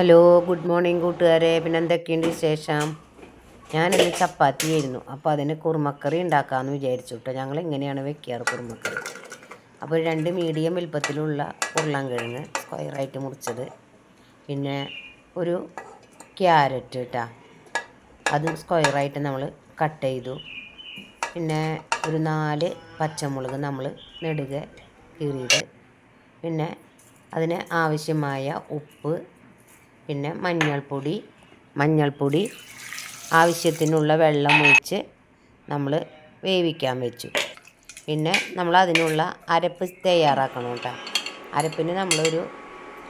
Hello good morning കൂട്ടുകാരെ. പിന്നെ എന്തൊക്കെയുണ്ട് വിശേഷം? ഞാനിന്ന് ചപ്പാത്തി ആയിരുന്നു അപ്പോൾ അതിന് കുറുമക്കറി ഉണ്ടാക്കാമെന്ന് വിചാരിച്ചു കേട്ടോ ഞങ്ങൾ ഇങ്ങനെയാണ് വെക്കാറ് കുറുമക്കറി. അപ്പോൾ രണ്ട് മീഡിയം വലുപ്പത്തിലുള്ള ഉരുളൻകിഴങ്ങ് സ്ക്വയറായിട്ട് മുറിച്ചത്. പിന്നെ ഒരു ക്യാരറ്റ് കേട്ടോ അത് സ്ക്വയറായിട്ട് നമ്മൾ കട്ട് ചെയ്തു. പിന്നെ ഒരു നാല് പച്ചമുളക് നമ്മൾ നെടുകെ കീറിയത്. പിന്നെ അതിന് ആവശ്യമായ ഉപ്പ് പിന്നെ മഞ്ഞൾപ്പൊടി മഞ്ഞൾപ്പൊടി ആവശ്യത്തിനുള്ള വെള്ളം ഒഴിച്ച് നമ്മൾ വേവിക്കാൻ വെച്ചു. പിന്നെ നമ്മൾ അതിനുള്ള അരപ്പ് തയ്യാറാക്കണം കേട്ടോ. അരപ്പിന് നമ്മളൊരു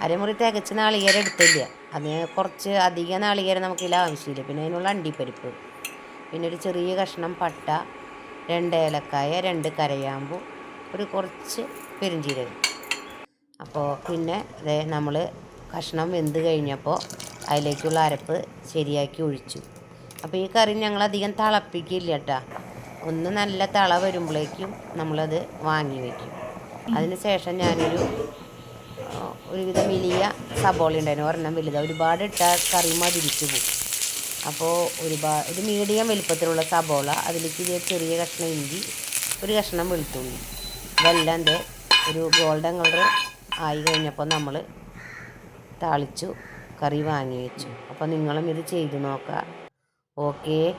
അരമുറി തികച്ച് നാളികേരം എടുത്തില്ല. അതിന് കുറച്ച് അധികം നാളികേരം നമുക്കിതിൽ ആവശ്യമില്ല. പിന്നെ അതിനുള്ള അണ്ടിപ്പരിപ്പ് പിന്നെ ഒരു ചെറിയ കഷ്ണം പട്ട രണ്ട് ഏലക്കായ രണ്ട് കരയാമ്പു ഒരു കുറച്ച് പെരുംജീരകം. അപ്പോൾ പിന്നെ നമ്മൾ കഷ്ണം വെന്ത് കഴിഞ്ഞപ്പോൾ അതിലേക്കുള്ള അരപ്പ് ശരിയാക്കി ഒഴിച്ചു. അപ്പോൾ ഈ കറി ഞങ്ങൾ അധികം തിളപ്പിക്കില്ല കേട്ടോ. ഒന്ന് നല്ല തിള വരുമ്പോഴേക്കും നമ്മളത് വാങ്ങി വയ്ക്കും. അതിന് ശേഷം ഞാനൊരു ഒരുവിധം വലിയ സബോള ഉണ്ടായിരുന്നു. ഒരെണ്ണം വലുത്. ഒരുപാട് ഇട്ടാൽ കറി മതിരിച്ചു പോകും അപ്പോൾ ഒരുപാട് ഒരു മീഡിയം വലിപ്പത്തിലുള്ള സബോള അതിലേക്ക് ഇത് ചെറിയ കഷ്ണം ഇഞ്ചി ഒരു കഷ്ണം വെളുത്തുള്ളി. ഇതെല്ലാം ഒരു ഗോൾഡൻ കളർ ആയി കഴിഞ്ഞപ്പോൾ നമ്മൾ താളിച്ചു കറി വാങ്ങി വെച്ചു. അപ്പോൾ നിങ്ങളും ഇത് ചെയ്തു നോക്കുക. ഓക്കേ.